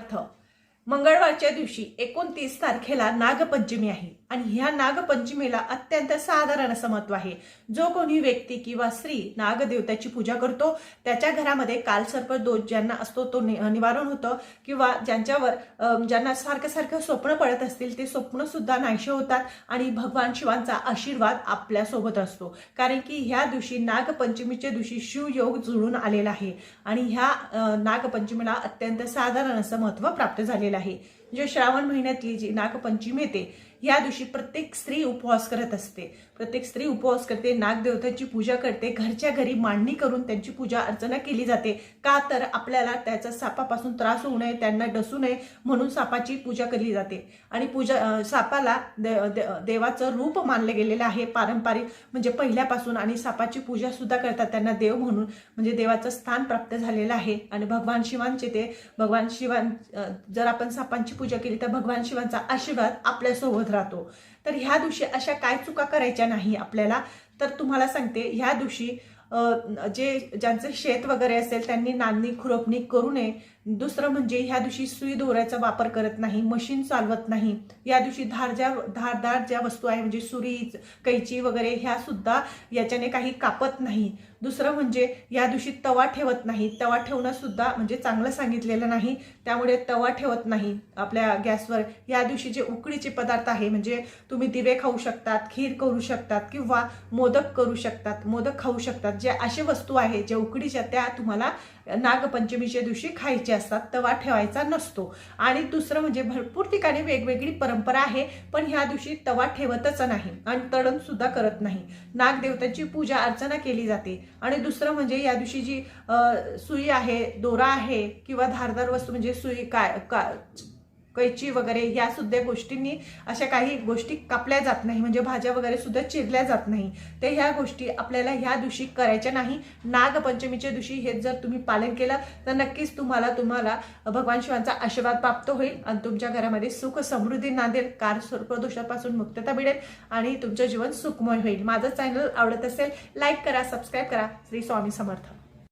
अर्थ. मंगळवारच्या दिवशी एकोणतीस तारखेला नागपंचमी आहे. आणि ह्या नागपंचमीला अत्यंत साधारण असं महत्त्व आहे. जो कोणी व्यक्ती किंवा स्त्री नागदेवताची पूजा करतो त्याच्या घरामध्ये कालसर्प दोष ज्यांना असतो तो नि- निवारण होतं. किंवा ज्यांच्यावर ज्यांना सारखं सारखं स्वप्न पडत असतील ते स्वप्न सुद्धा नाहीशे होतात आणि भगवान शिवांचा आशीर्वाद आपल्यासोबत असतो. कारण की ह्या दिवशी नागपंचमीच्या दिवशी शिवयोग जुळून आलेला आहे. आणि ह्या नागपंचमीला अत्यंत साधारण असं महत्त्व प्राप्त झालेलं आहे. जे श्रावण महिन्यातली जी नागपंचमी येते या दिवशी प्रत्येक स्त्री उपवास करत असते. प्रत्येक स्त्री उपवास करते नागदेवताची पूजा करते घरच्या घरी मांडणी करून त्यांची पूजा अर्चना केली जाते. का तर आपल्याला त्याचा सापापासून त्रास होऊ नये त्यांना डसू नये म्हणून सापाची पूजा केली जाते. आणि पूजा सापाला दे- दे- देवाचं रूप मानलं गेलेलं आहे पारंपरिक म्हणजे पहिल्यापासून आणि सापाची पूजा सुद्धा करतात त्यांना देव म्हणून. म्हणजे देवाचं स्थान प्राप्त झालेलं आहे. आणि भगवान शिवांचे ते भगवान शिवां जर आपण सापांची पूजा केली तर भगवान शिवांचा आशीर्वाद आपल्यासोबत राहतो. तर ह्या दिवशी अशा काय चुका करायच्या नाही आपल्याला? तर तुम्हाला सांगते ह्या दिवशी जे ज्यांचं शेत वगैरे असेल त्यांनी नांदणी खुरपणी करू नये. दुसरं म्हणजे ह्या दिवशी सुई दोऱ्याचा वापर करत नाही मशीन चालवत नाही. या दिवशी धार ज्या धारदार ज्या वस्तू आहे म्हणजे सुरी कैची वगैरे ह्या सुद्धा याच्याने काही कापत नाही. दुसरं म्हणजे या दिवशी तवा ठेवत नाही. तवा ठेवणं सुद्धा म्हणजे चांगलं सांगितलेलं नाही. त्यामुळे तवा ठेवत नाही आपल्या गॅसवर. या दिवशी जे उकडीचे पदार्थ आहे म्हणजे तुम्ही दिवे खाऊ शकतात खीर करू शकतात किंवा मोदक करू शकतात मोदक खाऊ शकतात. जे असे वस्तू आहे ज्या उकडीच्या त्या तुम्हाला नागपंचमीच्या दिवशी खायचे असतात तवा ठेवायचा नसतो. आणि दुसरं म्हणजे भरपूर ठिकाणी वेगवेगळी परंपरा आहे पण ह्या दिवशी तवा ठेवतच नाही आणि तळण सुद्धा करत नाही. नागदेवतांची पूजा अर्चना केली जाते. आणि दुसरं म्हणजे या दिवशी जी सुई आहे दोरा आहे किंवा धारदार वस्तू म्हणजे सुई काय का कैची वगैरे या सुद्धा गोष्टींनी अशा काही गोष्टी कापल्या जात नाही. म्हणजे भाज्या वगैरे सुद्धा चिरल्या जात नाही. ते ह्या गोष्टी आपल्याला ह्या दिवशी करायच्या नाही. नागपंचमीच्या दिवशी हे जर तुम्ही पालन केलं तर नक्कीच तुम्हाला तुम्हाला भगवान शिवांचा आशीर्वाद प्राप्त होईल आणि तुमच्या घरामध्ये सुख समृद्धी नांदेल. कार सर्पदोषापासून मुक्तता मिळेल आणि तुमचं जीवन सुखमय होईल. माझं चॅनल आवडत असेल लाईक करा सबस्क्राईब करा. श्री स्वामी समर्थ.